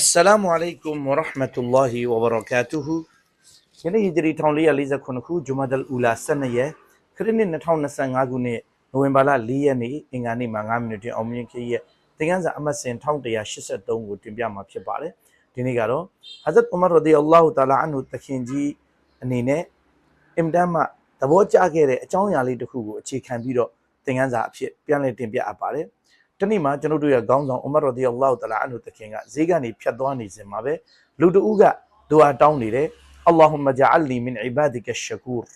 السلام عليكم ورحمة الله وبركاته ယနေ့ဟီဂျရီ1449ခုဂျူမာဒ်အူလာ12ရက်ခရစ်နှစ်2025ခုနှစ်နိုဝင်ဘာလ4ရက်နေ့အင်္ဂါနေ့မှာ9မိနစ်တင်အောင်မြင်ခရဲ့သင်ခန်းစာအမှတ်စဉ်1183ကိုတင်ပြမှာဖြစ်ပါတယ်ဒီနေ့ကတော့ဟာဇတ်ဥမာရဒီအလ္လာဟူတာလာအန်ဟူတခင်ကြီးအနေနဲ့အင်တန်မှသဘောကျခဲ့တဲ့အကြောင်းအရာလေးတစ်ခုကိုအခြေခံပြီးတော့သင်ခန်းစာအဖြစ်ပြန်လည်တင်ပြအပ်ပါတယ် တနေ့မှာကျွန်တော်တို့ရဲ့ခေါင်းဆောင်ဥမရဒီအလ္လာဟ်တလာအန်ဟူတခင်ကဈေးကနေဖြတ်သွားနေစဉ်မှာပဲလူတဦးကဒူအာတောင်းနေတယ်အလ္လာဟူမဂျာအလ်လီမင်အီဘာဒီကရှကူရ်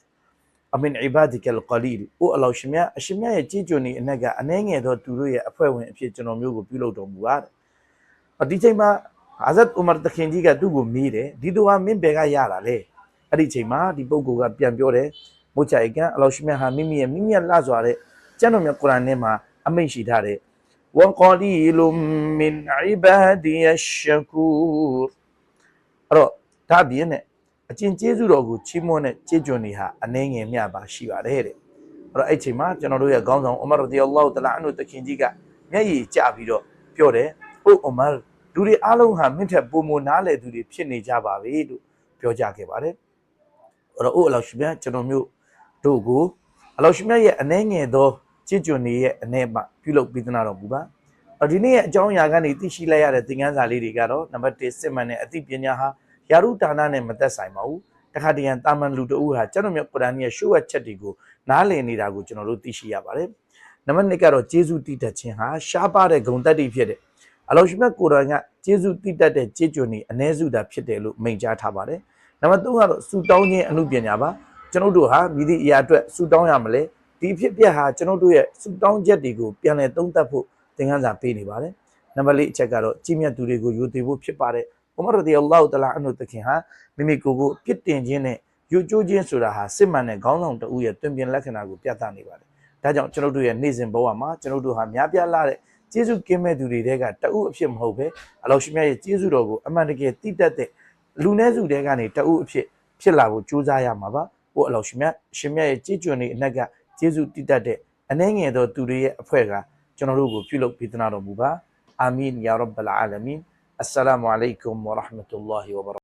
အမင်အီဘာဒီကလ်ကလီလ်အိုအလ္လာဟ်ရှင်မြတ်အရှင်မြတ်ရဲ့ကြည်ကျွနေအနက်ကအနေငယ်သောသူတို့ရဲ့အဖွဲ့ဝင်အဖြစ်ကျွန်တော်မျိုးကိုပြုလုပ်တော်မူပါတဲ့အဒီချိန်မှာဟာဇတ်ဥမာတခင်ကြီးကသူ့ကိုမေးတယ်ဒီသူဟာမင်းဘယ်ကရလာလဲအဲ့ဒီချိန်မှာဒီပုဂ္ဂိုလ်ကပြန်ပြောတယ်မုတ်ချိုင်ကန်အလောရှိမြတ်ဟာမိမိရဲ့မိမိရဲ့လှစွာတဲ့ကျမ်းတော်မြတ်ကုရ်အာန်ထဲမှာအမိန့်ရှိထားတဲ့ وقليل من عبادي الشكور အဲ့တော့ဒါပြင်းနဲ့အကျင့်ကျေးဇူးတော်ကိုချီးမွမ်းတဲ့ကျေးကျွန်တွေဟာအနှဲငယ်မြပါရှိပါတယ်တဲ့အဲ့တော့အဲ့ချိန်မှာကျွန်တော်တို့ရဲ့ခေါင်းဆောင်အမရဒီအလ္လာဟူတလာအန်ဟူတခင်ကြီးကမျက်ရည်ကျပြီးတော့ပြောတယ်အိုအမရလူတွေအားလုံးဟာမင်းထက်ပုံမနားလေသူတွေဖြစ်နေကြပါပဲလို့ပြောကြခဲ့ပါတယ်အဲ့တော့အိုအလောရှိမြတ်ကျွန်တော်မျိုးတို့ကိုအလောရှိမြတ်ရဲ့အနှဲငယ်သော ကျေးကျွန်တွေရဲ့အနေမှာပြုလုပ်ပြီးသနာတော်မူပါအော်ဒီနေ့ရဲ့အကြောင်းအရာကနေသိရှိလိုက်ရတဲ့သင်ခန်းစာလေးတွေကတော့နံပါတ်1စစ်မှန်တဲ့အသိပညာဟာယာရုဒါနနဲ့မသက်ဆိုင်ပါဘူးတခါတရံတာမန်လူတဦးဟာကျွန်တော်မြတ်ကုရ်အာန်ရဲ့ရှုဝတ်ချက်တွေကိုနားလည်နေတာကိုကျွန်တော်တို့သိရှိရပါတယ်နံပါတ်2ကတော့ဂျေဇုတည်တတ်ခြင်းဟာရှားပါတဲ့ဂုံတက်တိဖြစ်တယ်အလောရှိမြတ်ကုရ်အာန်ကဂျေဇုတည်တတ်တဲ့ကျေးကျွန်တွေအ ਨੇ စုတာဖြစ်တယ်လို့မိန့်ကြားထားပါတယ်နံပါတ်3ကတော့စူတောင်းခြင်းအမှုပညာပါကျွန်တော်တို့ဟာမိသည့်အရာအတွက်စူတောင်းရမလဲ ဒီဖြစ်ပျက်ဟာကျွန်တော်တို့ရဲ့စူတောင်းချက်တွေကိုပြန်လည်သုံးသပ်ဖို့သင်ခန်းစာပေးနေပါတယ်နံပါတ်4အချက်ကတော့ကြီးမြတ်သူတွေကိုယူတည်ဖို့ဖြစ်ပါတယ်ဥမရဒီအလ္လာဟူတလာအန်ဟူတခင်ဟာမိမိကိုယ်ကိုပြစ်တင်ခြင်းနဲ့ယူကျိုးခြင်းဆိုတာဟာစစ်မှန်တဲ့ခေါင်းဆောင်တဦးရဲ့တွင်ပြင်လက္ခဏာကိုပြသနေပါတယ်။ဒါကြောင့်ကျွန်တော်တို့ရဲ့နေ့စဉ်ဘဝမှာကျွန်တော်တို့ဟာများပြားလာတဲ့ကျေးဇူးကင်းမဲ့သူတွေတဲကတဦးအဖြစ်မဟုတ်ပဲအလောရှိမြတ်ရဲ့ကျေးဇူးတော်ကိုအမှန်တကယ်တည်တတ်တဲ့လူနည်းစုတဲကနေတဦးအဖြစ်ဖြစ်လာဖို့ကြိုးစားရမှာပါ။ဟိုအလောရှိမြတ်ရှင်မြတ်ရဲ့ကြည်ကျွန်းနေအနက်က ကျေးဇူးတည်တတ်တဲ့အနှဲငယ်သောသူတွေရဲ့အဖွဲ့ကကျွန်တော်တို့ကိုပြုလုပ်ပေးသနာတော်မူပါအာမင်ယာရဗ်ဘလ်အာလမင်အစ္စလာမုအလိုင်ကွမ်ဝရဟမတူလာဟီဝဘရ